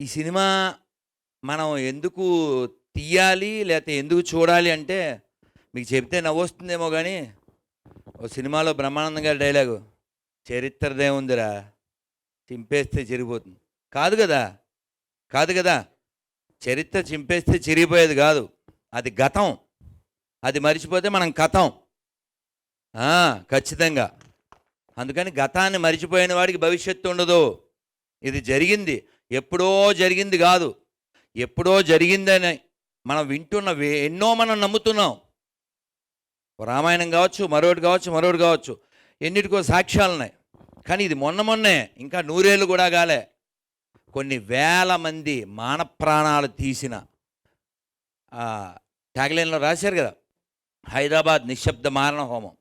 ఈ సినిమా మనం ఎందుకు తీయాలి? లేకపోతే ఎందుకు చూడాలి అంటే మీకు చెప్తే నవ్వొస్తుందేమో కానీ ఓ సినిమాలో బ్రహ్మానందం గారి డైలాగు చరిత్రదేముందిరా చింపేస్తే చిరిగిపోతుంది. కాదు కదా? కాదు కదా? చరిత్ర చింపేస్తే చిరిగిపోయేది కాదు. అది గతం. అది మర్చిపోతే మనం కథం. ఖచ్చితంగా. అందుకని గతాన్ని మర్చిపోయిన వాడికి భవిష్యత్తు ఉండదు. ఇది జరిగింది. ఎప్పుడో జరిగింది కాదు. ఎప్పుడో జరిగిందని మనం వింటున్న వే- ఎన్నో మనం నమ్ముతున్నాం. రామాయణం కావచ్చు మరొకటి కావచ్చు మరొకటి కావచ్చు ఎన్నిటికో సాక్ష్యాలు ఉన్నాయి కానీ ఇది మొన్న మొన్నే ఇంకా నూరేళ్ళు కూడా కాలే. కొన్ని వేల మంది మాన ప్రాణాలు తీసిన ట్యాగ్లైన్లో రాశారు కదా హైదరాబాద్ నిశ్శబ్ద మారణ హోమం.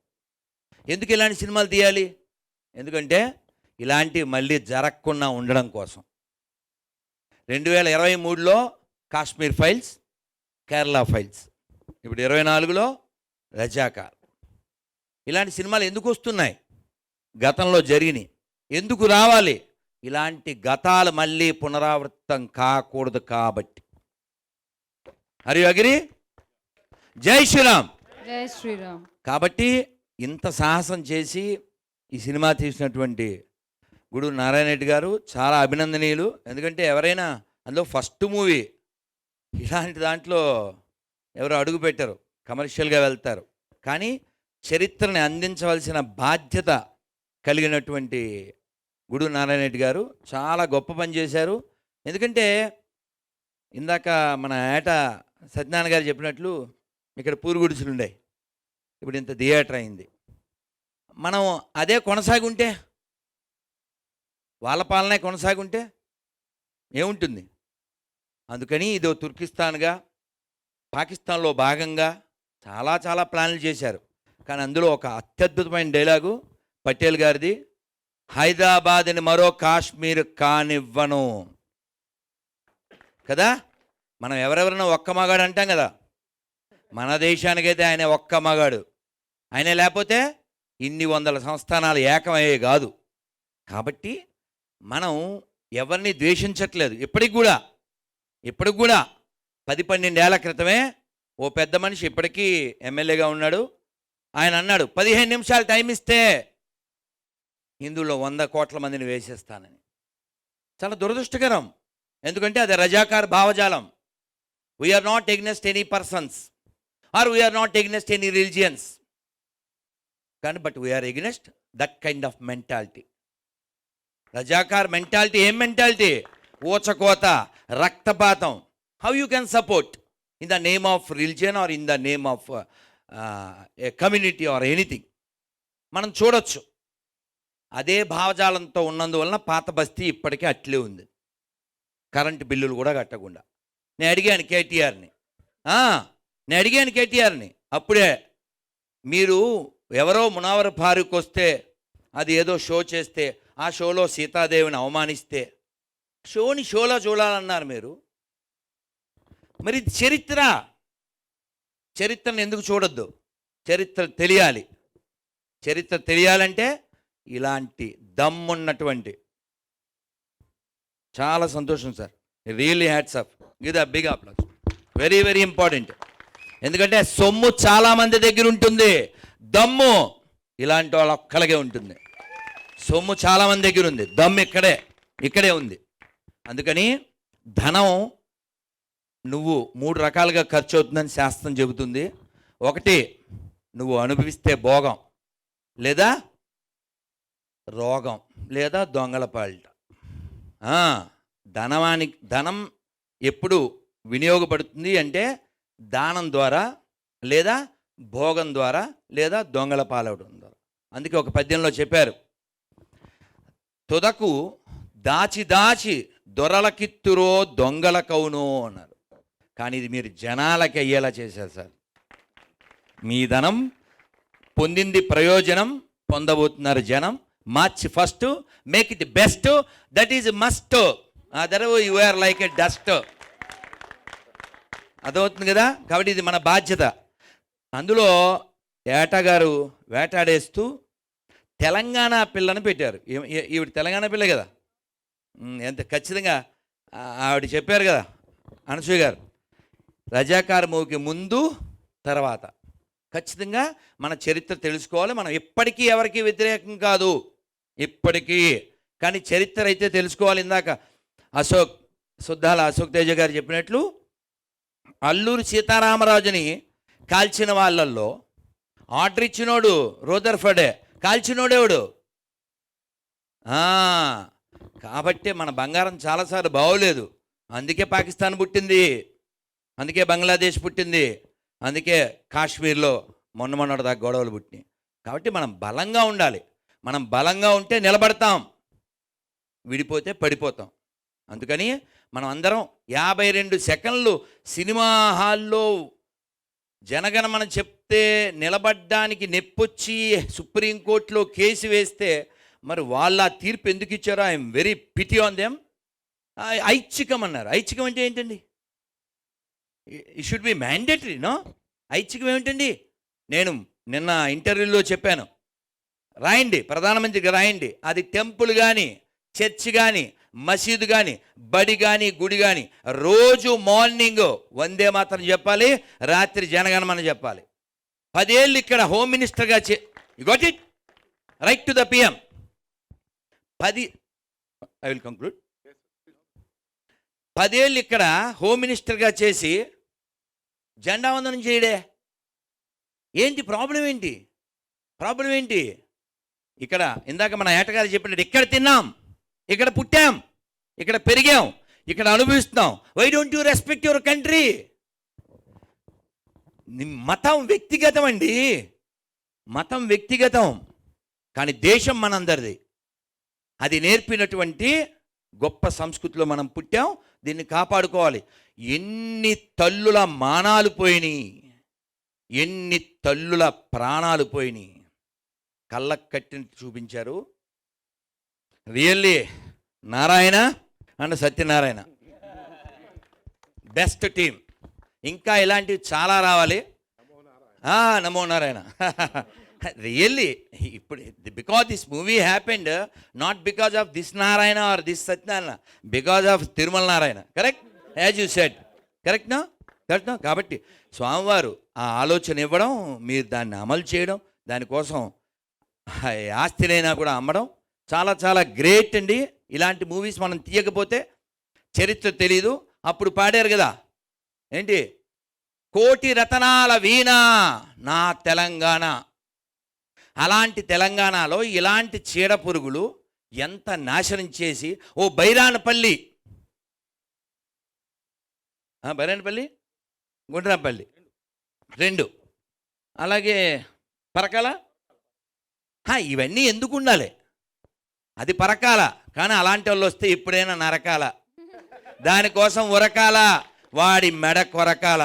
ఎందుకు ఇలాంటి సినిమాలు తీయాలి? ఎందుకంటే ఇలాంటివి మళ్ళీ జరగకుండా ఉండడం కోసం. రెండు వేల ఇరవై మూడులో కాశ్మీర్ ఫైల్స్ కేరళ ఫైల్స్. ఇప్పుడు ఇరవై నాలుగులో రజాకార్. ఇలాంటి సినిమాలు ఎందుకు వస్తున్నాయి? గతంలో జరిగినాయి. ఎందుకు రావాలి? ఇలాంటి గతాలు మళ్ళీ పునరావృతం కాకూడదు కాబట్టి. హరి అగిరి జై శ్రీరామ్. జై శ్రీరామ్. కాబట్టి ఇంత సాహసం చేసి ఈ సినిమా తీసినటువంటి గుడు నారాయణ రెడ్డి గారు చాలా అభినందనీయులు. ఎందుకంటే ఎవరైనా అందులో ఫస్ట్ మూవీ ఇలాంటి దాంట్లో ఎవరు అడుగు పెట్టరు కమర్షియల్గా వెళ్తారు. కానీ చరిత్రని అందించవలసిన బాధ్యత కలిగినటువంటి గుడు నారాయణ రెడ్డి గారు చాలా గొప్ప పని చేశారు. ఎందుకంటే ఇందాక మన ఏట సత్యనారాయణ గారు చెప్పినట్లు ఇక్కడ పూరు ఉన్నాయి ఇప్పుడు ఇంత థియేటర్ అయింది. మనం అదే కొనసాగుంటే వాళ్ళ పాలనే కొనసాగుంటే ఏముంటుంది? అందుకని ఇదో తుర్కిస్తాన్గా పాకిస్తాన్లో భాగంగా చాలా చాలా ప్లాన్లు చేశారు. కానీ అందులో ఒక అత్యద్భుతమైన డైలాగు పటేల్ గారిది హైదరాబాద్ని మరో కాశ్మీర్ కానివ్వను. కదా? మనం ఎవరెవరైనా ఒక్క మగాడు అంటాం కదా? మన దేశానికైతే ఆయన ఒక్క మగాడు. ఆయన లేకపోతే ఇన్ని వందల సంస్థానాలు ఏకమయ్యే కాదు. కాబట్టి మనం ఎవరిని ద్వేషించట్లేదు. ఇప్పటికి కూడా. ఇప్పటికి కూడా. పది పన్నెండేళ్ళ క్రితమే ఓ పెద్ద మనిషి ఇప్పటికీ ఎమ్మెల్యేగా ఉన్నాడు. ఆయన అన్నాడు పదిహేను నిమిషాలు టైం ఇస్తే హిందువుల్లో వంద కోట్ల మందిని వేసేస్తానని. చాలా దురదృష్టకరం. ఎందుకంటే అది రజాకార్ భావజాలం. We're not against any persons or we're not against any religions కానీ but we're against that kind of mentality Razakar mentality ఏం మెంటాలిటీ ఊచకోత రక్తపాతం. How you can support in the name of religion or in the name of a community or anything మనం చూడొచ్చు. అదే భావజాలంతో ఉన్నందువలన పాత బస్తీ ఇప్పటికే అట్లే ఉంది. కరెంటు బిల్లులు కూడా కట్టకుండా. నేను అడిగాను కేటీఆర్ని. నేను అడిగాను కేటీఆర్ని. అప్పుడే మీరు ఎవరో మునావర్ ఫారూక్ వస్తే అది ఏదో షో చేస్తే ఆ షోలో సీతాదేవిని అవమానిస్తే షోని షోలో చూడాలన్నారు మీరు. మరి చరిత్ర. చరిత్రను ఎందుకు చూడొద్దు? చరిత్ర తెలియాలి. చరిత్ర తెలియాలంటే ఇలాంటి దమ్మున్నటువంటి చాలా సంతోషం సార్. రియల్లీ హ్యాట్స్ ఆఫ్ ఇది a big applause very very important ఎందుకంటే సొమ్ము చాలా మంది దగ్గర ఉంటుంది. దమ్ము ఇలాంటి వాళ్ళ ఒక్కలగే ఉంటుంది. సొమ్ము చాలా మంది దగ్గర ఉంది. దమ్ ఇక్కడే ఇక్కడే ఉంది. అందుకని ధనం నువ్వు మూడు రకాలుగా ఖర్చు అవుతుందని శాస్త్రం చెబుతుంది. ఒకటి నువ్వు అనుభవిస్తే భోగం లేదా రోగం లేదా దొంగల పాలిట. ధనవానికి ధనం ఎప్పుడు వినియోగపడుతుంది అంటే దానం ద్వారా లేదా భోగం ద్వారా లేదా దొంగల పాలవడం ద్వారా. అందుకే ఒక పద్యంలో చెప్పారు తుదకు దాచి దాచి దొరలకిత్తురో దొంగల కౌనో అన్నారు. కానీ ఇది మీరు జనాలకి అయ్యేలా చేశారు సార్. మీ ధనం పొందింది ప్రయోజనం పొందబోతున్నారు జనం. March first make it best that is must other you are like a dust అదవుతుంది కదా? కాబట్టి ఇది మన బాధ్యత. అందులో ఏటగారు వేటాడేస్తూ తెలంగాణ పిల్లని పెట్టారు. ఈవిడ తెలంగాణ పిల్ల కదా. ఎంత ఖచ్చితంగా ఆవిడ చెప్పారు కదా అనసూయ గారు. రజాకార్ మూవీకి ముందు తర్వాత. ఖచ్చితంగా మన చరిత్ర తెలుసుకోవాలి. మనం ఎప్పటికీ ఎవరికి వ్యతిరేకం కాదు. ఇప్పటికీ కానీ చరిత్ర అయితే తెలుసుకోవాలి ఇందాక. అశోక్ సుద్దాల అశోక్ తేజ గారు చెప్పినట్లు అల్లూరి సీతారామరాజుని కాల్చిన వాళ్ళల్లో ఆర్డర్ ఇచ్చినోడు రోదర్ఫడే కాల్చినోడేవాడు కాబట్టి మన బంగారం చాలాసార్లు బాగోలేదు అందుకే పాకిస్తాన్ పుట్టింది. అందుకే బంగ్లాదేశ్ పుట్టింది. అందుకే కాశ్మీర్లో మొన్న మొన్నటి దాకా గొడవలు పుట్టినాయి. కాబట్టి మనం బలంగా ఉండాలి. మనం బలంగా ఉంటే నిలబడతాం. విడిపోతే పడిపోతాం. అందుకని మనం అందరం యాభై రెండు సెకండ్లు సినిమా హాల్లో జనగణమన చెప్తే నిలబడ్డానికి నెప్పొచ్చి సుప్రీంకోర్టులో కేసు వేస్తే మరి వాళ్ళ తీర్పు ఎందుకు ఇచ్చారో I'm very pity on them. ఐచ్ఛికం అన్నారు. ఐచ్ఛికం అంటే ఏంటండి? It should be mandatory no ఐచ్ఛికం ఏమిటండి? నేను నిన్న ఇంటర్వ్యూలో చెప్పాను. రాయండి ప్రధానమంత్రికి రాయండి. అది టెంపుల్ కానీ చర్చ్ కానీ మసీదు కానీ బడి కానీ గుడి కానీ రోజు మార్నింగ్ వందే మాత్రం చెప్పాలి రాత్రి జనగణమని చెప్పాలి. పదేళ్ళు ఇక్కడ హోమ్ మినిస్టర్గా చే got it right to the PM పది ఐ విల్ కంక్లూడ్ పదేళ్ళు ఇక్కడ హోమ్ మినిస్టర్గా చేసి జెండా వందనం చేయడే. ఏంటి ప్రాబ్లం ఏంటి? ప్రాబ్లం ఏంటి? ఇక్కడ ఇందాక మన ఏటగారు చెప్పినట్టు ఇక్కడ తిన్నాం ఇక్కడ పుట్టాం ఇక్కడ పెరిగాం ఇక్కడ అనుభవిస్తున్నాం. Why don't you respect your country మతం వ్యక్తిగతం అండి. మతం వ్యక్తిగతం. కానీ దేశం మనందరిది. అది నేర్పినటువంటి గొప్ప సంస్కృతిలో మనం పుట్టాం. దీన్ని కాపాడుకోవాలి. ఎన్ని తల్లుల మానాలు పోయినాయి. ఎన్ని తల్లుల ప్రాణాలు పోయినాయి. కళ్ళకు కట్టిన చూపించారు. Really Narayana and Satyanarayana. Best team ఇంకా ఇలాంటివి చాలా రావాలి. నమో నారాయణ. రియల్లీ ఇప్పుడు because this movie happened not because of this Narayana or this Satyanarayana because of Tirumala Narayana correct as you said correct కరెక్ట్నా కాబట్టి స్వామివారు ఆ ఆలోచన ఇవ్వడం మీరు దాన్ని అమలు చేయడం దానికోసం ఆస్తినైనా కూడా అమ్మడం చాలా చాలా గ్రేట్ అండి. ఇలాంటి మూవీస్ మనం తీయకపోతే చరిత్ర తెలీదు. అప్పుడు పాడారు కదా ఏంటి? కోటి రతనాల వీణ నా తెలంగాణ. అలాంటి తెలంగాణలో ఇలాంటి చీడ పురుగులు ఎంత నాశనం చేసి ఓ బైరానపల్లి. బైరానపల్లి? గుండ్రాపల్లి. రెండు. అలాగే పరకాల? ఇవన్నీ ఎందుకు ఉండాలి అది పరకాల. కానీ అలాంటి వాళ్ళు వస్తే ఇప్పుడైనా నరకాల. దానికోసం ఉరకాల. వాడి మెడ కొరకాల